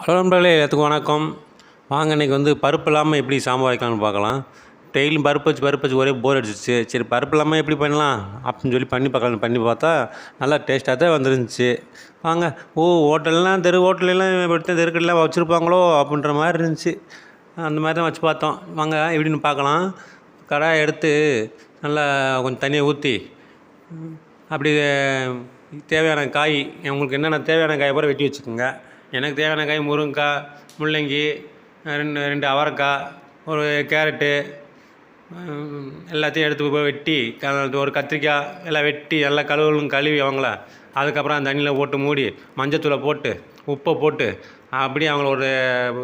Hello நண்பர்களே எல்லாத்துக்கும் வணக்கம். வாங்க இன்றைக்கி வந்து பருப்பு இல்லாமல் எப்படி சாம்பார் வைக்கலாம்னு பார்க்கலாம். டெய்லியும் பருப்பு வச்சு பருப்பு வச்சு ஒரே போர் அடிச்சிச்சு சரி பருப்பு இல்லாமல் எப்படி பண்ணலாம் அப்படின்னு சொல்லி பண்ணி பார்க்கலாம் பண்ணி பார்த்தா நல்லா டேஸ்ட்டாக தான் வந்துருந்துச்சு. வாங்க ஓ ஹோட்டல்லாம் தெரு ஹோட்டல்லாம் இப்படி தெருக்கடலாம் வச்சுருப்பாங்களோ அப்படின்ற மாதிரி இருந்துச்சு. அந்த மாதிரி தான் வச்சு பார்த்தோம். வாங்க எப்படின்னு பார்க்கலாம். கடாய் எடுத்து நல்லா கொஞ்சம் தண்ணியை ஊற்றி அப்படி தேவையான காய் உங்களுக்கு என்னென்ன தேவையான காய் பூரா வெட்டி வச்சுக்கோங்க. எனக்கு தேவையான காய் முருங்கைக்காய் முள்ளங்கி ரெண்டு ரெண்டு அவரைக்காய் ஒரு கேரட்டு எல்லாத்தையும் எடுத்து போய் வெட்டி க- ஒரு கத்திரிக்காய் எல்லாம் வெட்டி நல்லா கழுவலும் கழுவி அவங்கள. அதுக்கப்புறம் அந்த தண்ணியில் போட்டு மூடி மஞ்சத்தூளை போட்டு உப்பை போட்டு அப்படியே அவங்கள ஒரு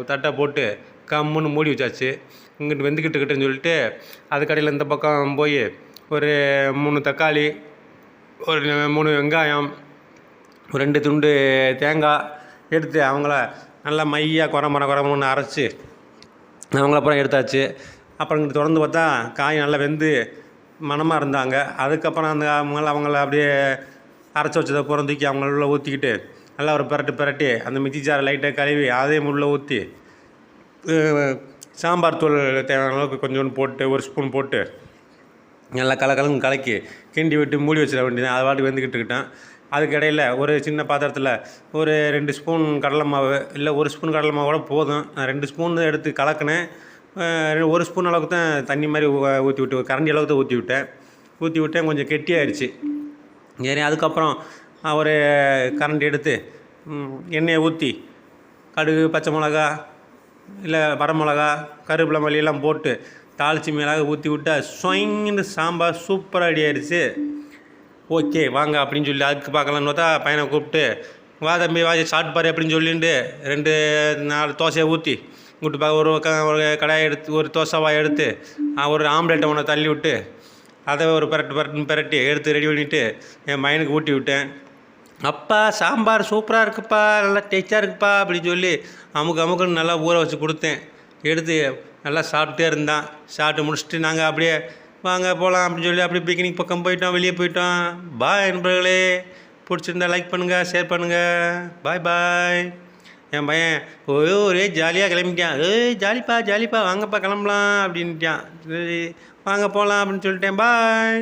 தட்டை போட்டு கம்முன்னு மூடி வச்சாச்சு. இங்கிட்டு வெந்துக்கிட்டுக்கிட்டுன்னு சொல்லிட்டு சொல்லிட்டு அதுக்கடையில் இந்த பக்கம் போய் ஒரு மூணு தக்காளி ஒரு மூணு வெங்காயம் ரெண்டு துண்டு தேங்காய் எடுத்து அவங்கள நல்லா மையாக குறமர குறமன்னு அரைச்சி அவங்கள அப்புறம் எடுத்தாச்சு. அப்புறம் இங்கிட்டு தொடர்ந்து பார்த்தா காய் நல்லா வெந்து மணமாக இருந்தாங்க. அதுக்கப்புறம் அந்த அவங்கள அவங்கள அப்படியே அரைச்சி வச்சதை புறம் தூக்கி அவங்கள உள்ளே ஊற்றிக்கிட்டு நல்லா ஒரு பிரட்டு பிரட்டி அந்த மிக்சி லைட்டாக கழுவி அதையும் உள்ளே ஊற்றி சாம்பார் தூள் தேவையான அளவுக்கு கொஞ்சோண்டு போட்டு ஒரு ஸ்பூன் போட்டு நல்லா கலக்கலன்னு கலக்கி கிண்டி விட்டு மூடி வச்சிட வேண்டியது அதை பாட்டுக்கு வெந்துக்கிட்டு இருக்கிட்டேன் அதுக்கு இடையில் ஒரு சின்ன பாத்திரத்தில் ஒரு ரெண்டு ஸ்பூன் கடலை மாவு இல்லை ஒரு ஸ்பூன் கடலை மாவு கூட போதும். நான் ரெண்டு ஸ்பூன் தான் எடுத்து கலக்கினேன். ஒரு ஸ்பூன் அளவுக்கு தான் தண்ணி மாதிரி ஊற்றி விட்டு கரண்டி அளவுக்கு தான் ஊற்றி விட்டேன். ஊற்றி விட்டேன் கொஞ்சம் கெட்டியாயிடுச்சு சரி அதுக்கப்புறம் ஒரு கரண்டி எடுத்து எண்ணெயை ஊற்றி கடுகு பச்சை மிளகா இல்லை வரமிளகா கருவேப்பிலை மல்லி எல்லாம் போட்டு தாளித்து மிளகா ஊற்றி விட்டா சொயின்னு சாம்பார் சூப்பராக ரெடி ஆயிடுச்சு ஓகே வாங்க அப்படின்னு சொல்லி அதுக்கு பார்க்கலான்னு பார்த்தா பையனை கூப்பிட்டு வா தம்பி வா சாப்பிட்டு பாரு அப்படின்னு சொல்லிட்டு ரெண்டு நாலு தோசையை ஊற்றி கூட்டு பார்க்க ஒரு க- ஒரு கடாயை எடுத்து ஒரு தோசை வாய் எடுத்து ஒரு ஆம்லேட்டை ஒன்று தள்ளி விட்டு அதை ஒரு பரட்டு பரட்டு பரட்டி எடுத்து ரெடி பண்ணிவிட்டு என் பையனுக்கு ஊட்டி விட்டேன். அப்பா சாம்பார் சூப்பராக இருக்குப்பா நல்லா டேஸ்ட்டாக இருக்குப்பா அப்படின்னு சொல்லி அமுக்கு அமுக்குன்னு நல்லா ஊற வச்சு கொடுத்தேன். எடுத்து நல்லா சாப்பிட்டே இருந்தான். சாப்பிட்டு முடிச்சுட்டு நாங்கள் அப்படியே வாங்க போகலாம் அப்படின்னு சொல்லி அப்படியே பிக்னிக் பக்கம் போயிட்டோம் வெளியே போயிட்டோம். பாய் நண்பர்களே. பிடிச்சிருந்தா லைக் பண்ணுங்கள் ஷேர் பண்ணுங்கள் பாய் பாய் என் பையன் ஓயோ ஒரே ஜாலியாக கிளம்பிட்டான். ஏய் ஜாலிப்பா ஜாலிப்பா வாங்கப்பா கிளம்பலாம். அப்படின்ட்டான். சரி வாங்க போகலாம் அப்படின்னு சொல்லிட்டேன். பாய்